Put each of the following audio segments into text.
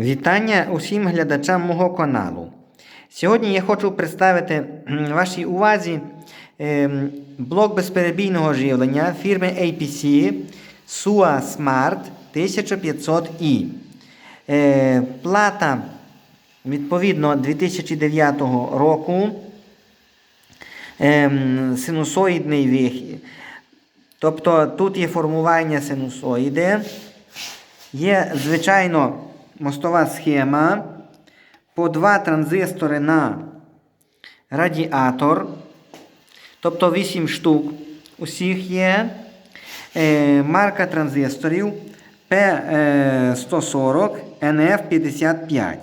Вітання усім глядачам мого каналу. Сьогодні я хочу представити вашій увазі ем, блок безперебійного живлення фірми APC SUA Smart 1500i. Е, Плата відповідно 2009 року. Ем, Синусоїдний вихід. Тобто тут є формування синусоїди. Є, звичайно, мостова схема. По два транзистори на радіатор. Тобто 8 штук усіх є. Е, марка транзисторів P140 NF55.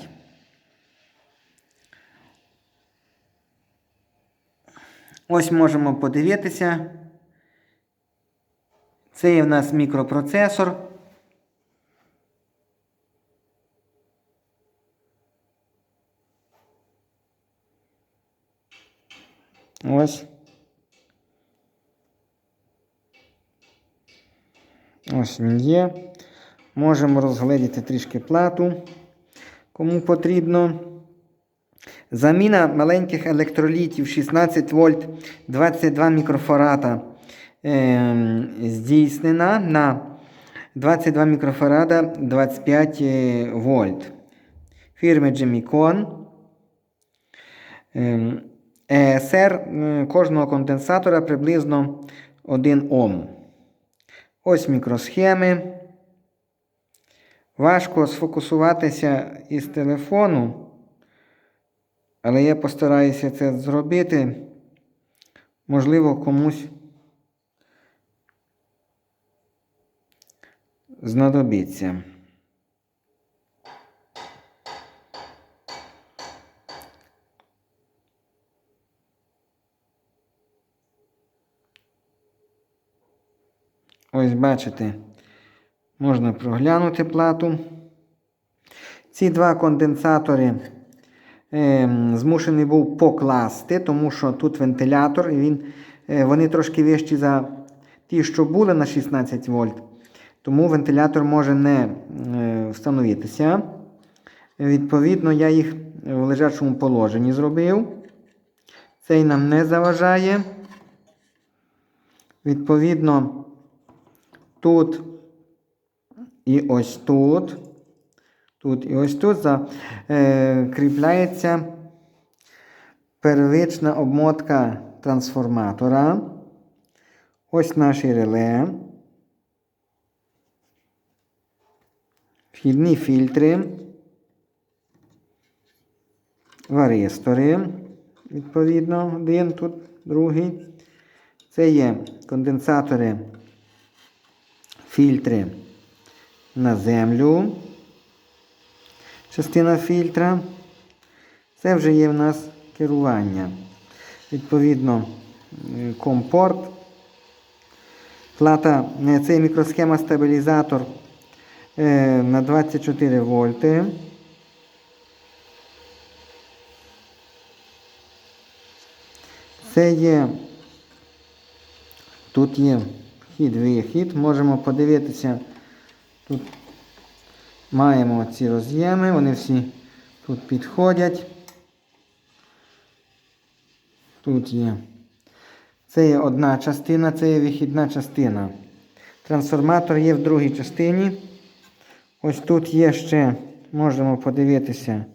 Ось можемо подивитися. Це є в нас мікропроцесор. Ось. Ось він є. Можемо розгледіти трішки плату, кому потрібно. Заміна маленьких електролітів 16 вольт 22 мікрофарада е, здійснена на 22 мікрофарада 25 е, вольт. Фірми. Е, Е, кожного конденсатора приблизно 1 Ом. Ось мікросхеми. Важко сфокусуватися із телефону, але я постараюся це зробити. Можливо, комусь знадобиться. Ось бачите, можна проглянути плату. Ці два конденсатори е, змушений був покласти, тому що тут вентилятор, і він, е, вони трошки вищі за ті, що були на 16 вольт. Тому вентилятор може не е, встановитися. Відповідно, я їх в лежачому положенні зробив. Цей нам не заважає. Відповідно, тут і ось тут. Тут і ось тут закріпляється первична обмотка трансформатора. Ось наші реле. Вхідні фільтри. Варистори. Відповідно, один тут, другий. Це є конденсатори, фільтри на землю. Частина фільтра. Це вже є в нас керування. Відповідно, е, компорт. Плата, е, це мікросхема стабілізатор е, на 24 вольти. Це є, тут є вхід-вихід. Можемо подивитися, тут маємо ці роз'єми, вони всі тут підходять. Тут є. Це є одна частина, це є вихідна частина. Трансформатор є в другій частині. Ось тут є ще, можемо подивитися,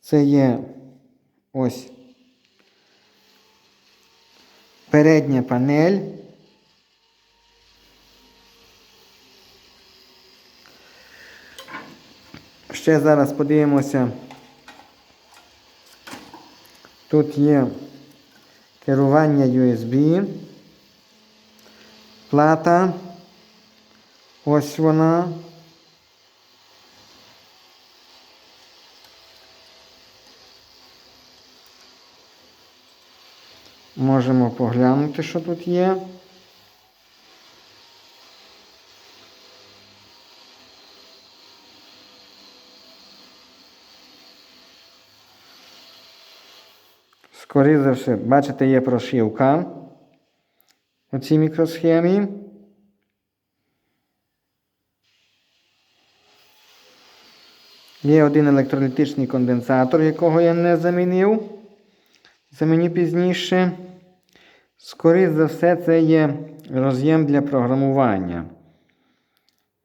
це є ось передня панель. Ще зараз подивимося. Тут є керування USB, плата. Ось вона. Можемо поглянути, що тут є. Скоріше за все, бачите, є прошивка у цій мікросхемі. Є один електролітичний конденсатор, якого я не замінив. Заміню пізніше. Скоріше за все, це є роз'єм для програмування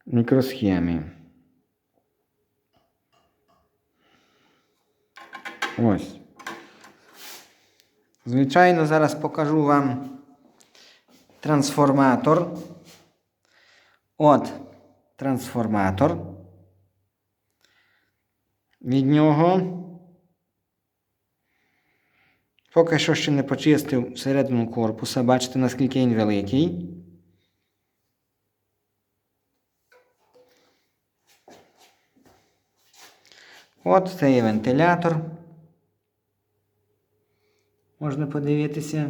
мікросхеми. Ось. Звичайно, зараз покажу вам трансформатор. От трансформатор. Від нього. Поки що ще не почистив середину корпуса. Бачите, наскільки він великий. От це є вентилятор. Можна подивитися.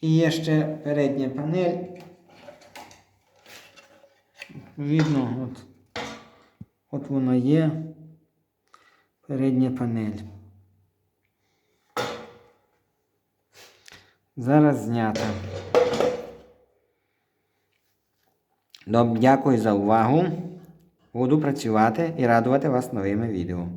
І є ще передня панель. Видно, от, от вона є. Передня панель. Зараз знята. Дякую за увагу. Буду працювати і радувати вас новими відео.